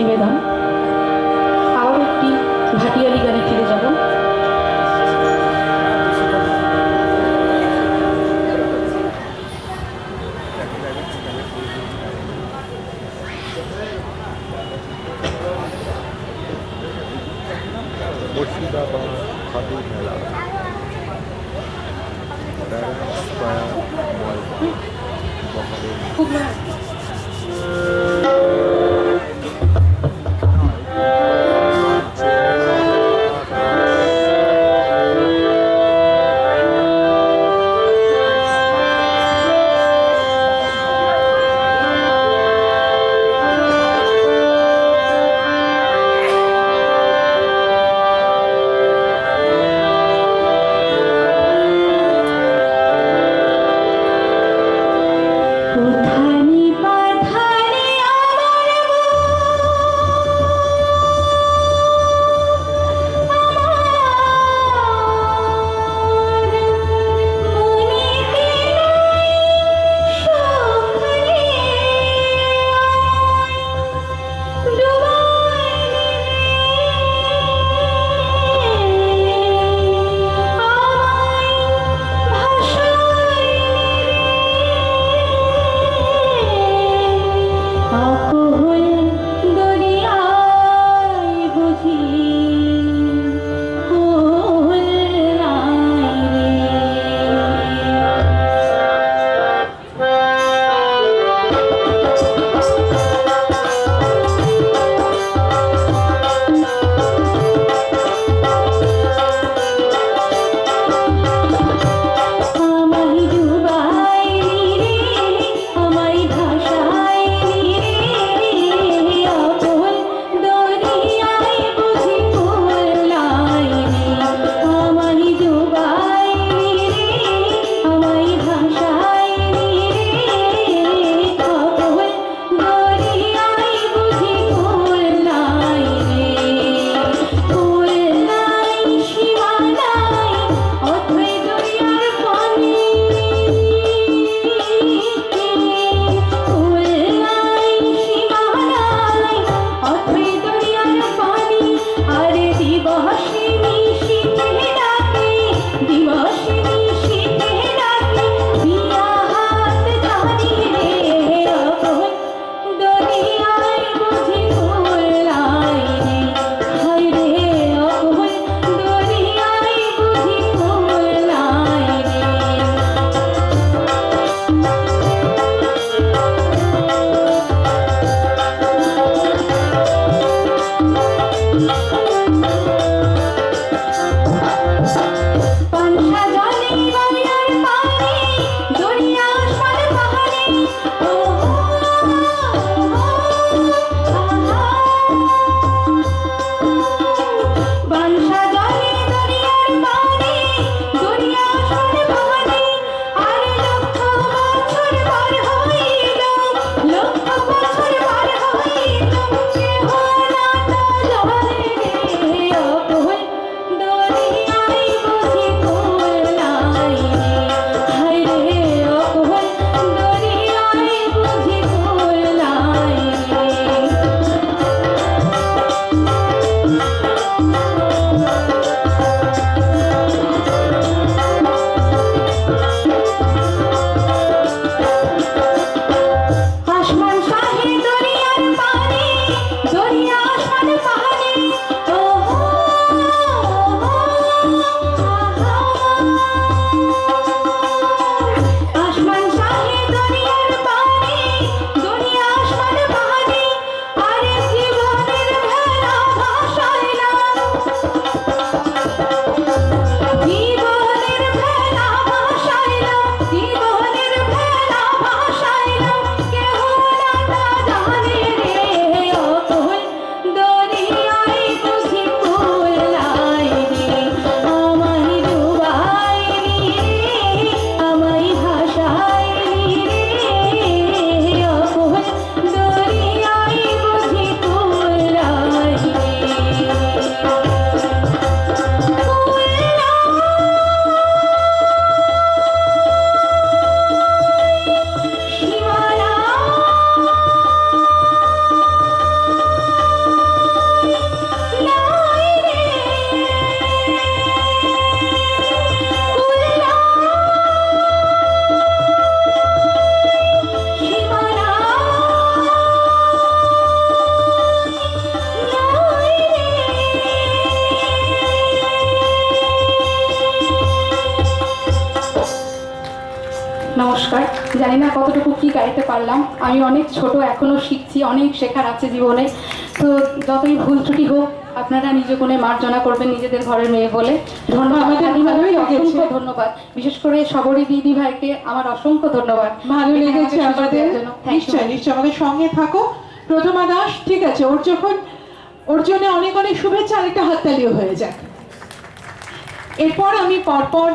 কিনে দাও আরও একটি ভাটিয়ালি গানে ফিরে যাব। মুর্শিদাবাদ খাদি Oh. জানি না কতটুকু কি গাইতে পারলাম। আমি অনেক ছোট এখনও শিখছি অনেক শেখার আছে জীবনে। তো যতই ভুল ত্রুটি হোক আপনারা নিজ গুণে মার্জনা করবেন নিজেদের ঘরের মেয়ে বলে। ধন্যবাদ। অসংখ্য ধন্যবাদ। বিশেষ করে সবরী দিদি ভাইকে আমার অসংখ্য ধন্যবাদ। ভালো লেগেছে আমাদের. নিশ্চয় নিশ্চয়। আমাদের সঙ্গে থাকো। প্রথমা দাস ঠিক আছে ওর যখন ওর জন্য অনেক অনেক শুভেচ্ছা আরেকটা হাততালিও হয়ে যাক। এরপর আমি পরপর